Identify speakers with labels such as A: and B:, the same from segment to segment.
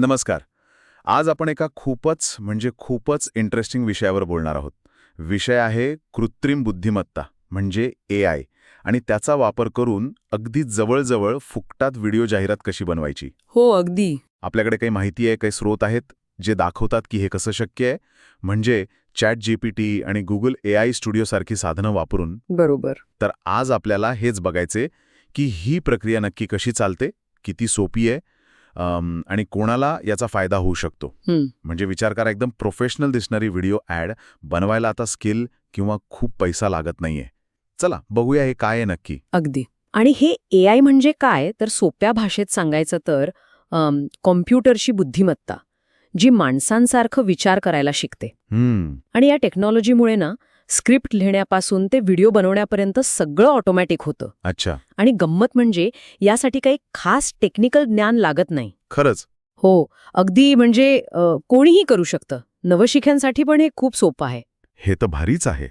A: नमस्कार. आज आपण एका खूपच म्हणजे खूपच इंटरेस्टिंग विषयावर बोलणार आहोत. विषय आहे कृत्रिम बुद्धिमत्ता म्हणजे ए आय आणि त्याचा वापर करून अगदी जवळजवळ फुकटात व्हिडिओ जाहिरात कशी बनवायची?
B: हो अगदी.
A: आपल्याकडे काही माहिती आहे काही स्रोत आहेत जे दाखवतात की हे कसं शक्य आहे? म्हणजे चॅट जीपीटी आणि गुगल ए आय स्टुडिओसारखी साधनं वापरून
B: बरोबर.
A: तर आज आपल्याला हेच बघायचे की ही प्रक्रिया नक्की कशी चालते किती सोपी आहे आणि कोणाला याचा फायदा होऊ शकतो. म्हणजे विचार करा एकदम प्रोफेशनल दिसणारी व्हिडिओ ॲड बनवायला आता स्किल किंवा खूप पैसा लागत नाहीये. चला बघूया हे काय आहे नक्की.
B: अगदी. आणि हे ए म्हणजे काय? तर सोप्या भाषेत सांगायचं तर कॉम्प्युटरची बुद्धिमत्ता जी माणसांसारखं विचार करायला शिकते. आणि या टेक्नॉलॉजीमुळे ना स्क्रिप्ट लिहिण्यापासून ते व्हिडिओ बनवण्यापर्यंत सगळं ऑटोमॅटिक होतं.
A: अच्छा.
B: आणि गंमत म्हणजे यासाठी काही खास टेक्निकल ज्ञान लागत नाही.
A: खरंच?
B: हो अगदी म्हणजे अ, कोणीही करू शकतं. नवशिक्यांसाठी पण हे खूप सोपं आहे.
A: हे तर भारीच आहे.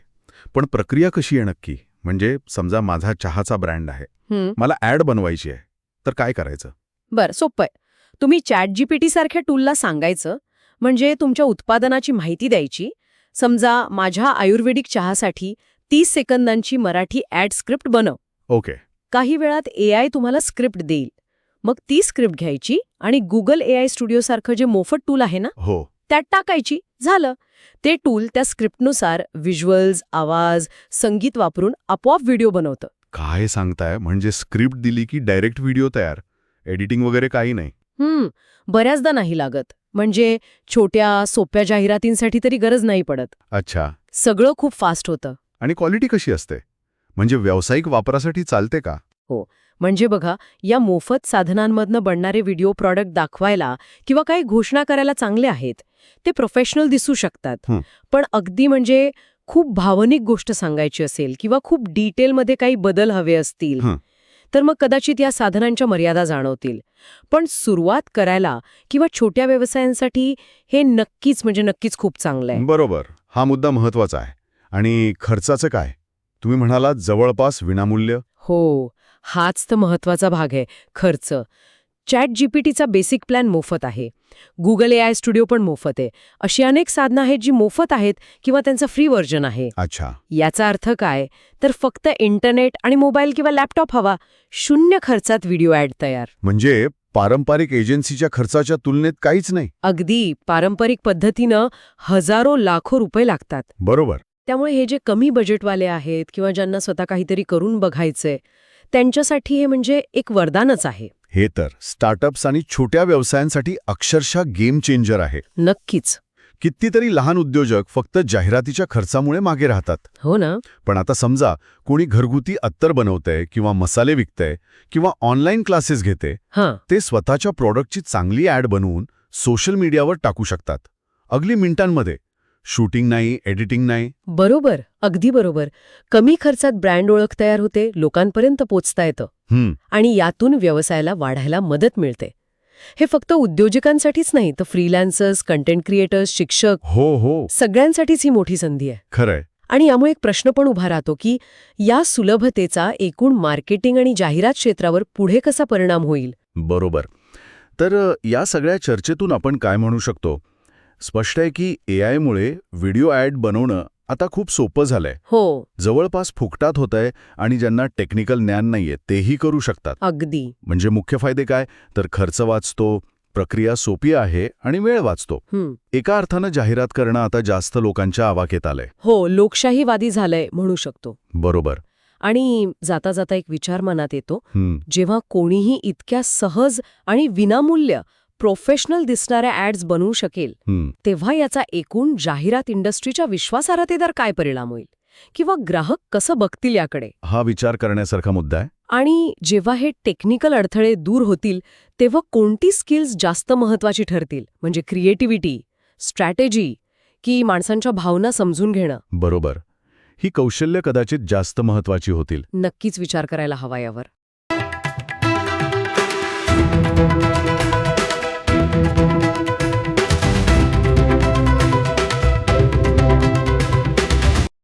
A: पण प्रक्रिया कशी आहे नक्की? म्हणजे समजा माझा चहाचा ब्रँड आहे.
B: हं.
A: मला ॲड बनवायची आहे. तर काय करायचं?
B: बरं सोपं आहे. तुम्ही चॅट जीपीटी सारख्या टूलला सांगायचं म्हणजे तुमच्या उत्पादनाची माहिती द्यायची समजा माझ्या आयुर्वेदिक चहासाठी तीस सेकंदांची मराठी ॲड स्क्रिप्ट बनव.
A: ओके.
B: काही वेळात ए आय तुम्हाला स्क्रिप्ट देईल. मग ती स्क्रिप्ट घ्यायची आणि गुगल ए आय स्टुडिओसारखं जे मोफत टूल आहे ना
A: हो.
B: त्यात टाकायची. झालं. ते टूल त्या स्क्रिप्टनुसार व्हिज्युअल्स आवाज संगीत वापरून आपोआप व्हिडिओ बनवतं.
A: काय सांगताय? म्हणजे स्क्रिप्ट दिली की डायरेक्ट व्हिडिओ तयार. एडिटिंग वगैरे काही नाही.
B: हम्म बऱ्याचदा नाही लागत. म्हणजे छोट्या सोप्या जाहिरातींसाठी तरी गरज नाही पडत.
A: अच्छा.
B: सगळं खूप फास्ट होतं.
A: आणि क्वालिटी कशी असते? म्हणजे व्यावसायिक वापरासाठी चालते का?
B: म्हणजे बघा या मोफत साधनांमधनं बनणारे व्हिडिओ प्रॉडक्ट दाखवायला किंवा काही घोषणा करायला चांगले आहेत ते प्रोफेशनल दिसू शकतात.
A: हं.
B: पण अगदी म्हणजे खूप भावनिक गोष्ट सांगायची असेल किंवा खूप डिटेलमध्ये काही बदल हवे असतील
A: हं.
B: तर मग कदाचित या साधनांच्या मर्यादा जाणवतील. पण सुरुवात करायला किंवा छोट्या व्यवसायांसाठी हे नक्कीच म्हणजे नक्कीच खूप चांगलं आहे.
A: बरोबर. हा मुद्दा महत्त्वाचा आहे. आणि खर्चाचं काय? तुम्ही म्हणालात जवळपास विनामूल्य.
B: हो. हाच तर महत्त्वाचा भाग आहे खर्च. चॅट जीपीटीचा बेसिक प्लॅन मोफत आहे. गुगल ए आय स्टुडिओ पण मोफत आहे. अशी अनेक साधनं आहेत जी मोफत आहेत किंवा त्यांचं फ्री व्हर्जन आहे.
A: अच्छा.
B: याचा अर्थ काय? तर फक्त इंटरनेट आणि मोबाईल किंवा लॅपटॉप हवा शून्य खर्चात व्हिडिओ ॲड तयार.
A: म्हणजे पारंपरिक एजन्सीच्या खर्चाच्या तुलनेत काहीच नाही?
B: अगदी. पारंपरिक पद्धतीनं हजारो लाखो रुपये लागतात.
A: बरोबर.
B: त्यामुळे हे जे कमी बजेटवाले आहेत किंवा ज्यांना स्वतः काहीतरी करून बघायचंय त्यांच्यासाठी हे म्हणजे एक वरदानच आहे.
A: हे तर स्टार्टअप्स आणि छोट्या व्यवसायांसाठी अक्षरशः गेम चेंजर आहे.
B: नक्कीच.
A: कितीतरी लहान उद्योजक फक्त जाहिरातीच्या खर्चामुळे मागे राहतात.
B: हो ना?
A: पण आता समजा कोणी घरगुती अत्तर बनवतंय किंवा मसाले विकतंय किंवा ऑनलाईन क्लासेस घेते
B: हां.
A: ते स्वतःच्या प्रॉडक्टची चांगली ॲड बनवून सोशल मीडियावर टाकू शकतात. अगली मिनिटांमध्ये. शूटिंग नाही एडिटिंग नाही.
B: बरोबर अगदी बरोबर. कमी खर्चात ब्रँड ओळख तयार होते लोकांपर्यंत पोचता येतं.
A: हम्म.
B: आणि यातून व्यवसायाला वाढायला मदत मिळते. हे फक्त उद्योजकांसाठीच नाही तर फ्रीलान्सर्स कंटेंट क्रिएटर्स शिक्षक
A: हो हो.
B: सगळ्यांसाठीच ही मोठी संधी आहे.
A: खरंय.
B: आणि यामुळे एक प्रश्न पण उभा राहतो की या सुलभतेचा एकूण मार्केटिंग आणि जाहिरात क्षेत्रावर पुढे कसा परिणाम होईल?
A: बरोबर. तर या सगळ्या चर्चेतून आपण काय म्हणू शकतो? स्पष्ट आहे की ए आयमुळे व्हिडिओ ॲड बनवणं आता खूप सोपं झालंय.
B: हो.
A: जवळपास फुकटात होतंय आणि ज्यांना टेक्निकल ज्ञान नाहीये तेही करू शकतात.
B: अगदी.
A: म्हणजे मुख्य फायदे काय? तर खर्च वाचतो प्रक्रिया सोपी आहे आणि वेळ वाचतो.
B: हं.
A: एका अर्थानं जाहिरात करणं आता जास्त लोकांच्या आवाक्यात आलंय.
B: हो लोकशाहीवादी झालंय म्हणू शकतो.
A: बरोबर.
B: आणि जाता जाता एक विचार मनात येतो जेव्हा कोणीही इतक्या सहज आणि विनामूल्य प्रोफेशनल दिसणाऱ्या ॲड्स बनवू शकेल. तेव्हा याचा एकूण जाहिरात इंडस्ट्रीच्या विश्वासार्हतेवर काय परिणाम होईल? किंवा ग्राहक कसं बघतील याकडे?
A: हा विचार करण्यासारखा मुद्दा आहे.
B: आणि जेव्हा हे टेक्निकल अडथळे दूर होतील तेव्हा कोणती स्किल्स जास्त महत्वाची ठरतील? म्हणजे क्रिएटिव्हिटी स्ट्रॅटेजी की माणसांच्या भावना समजून घेणं?
A: बरोबर. ही कौशल्य कदाचित जास्त महत्वाची होतील.
B: नक्कीच विचार करायला हवा यावर.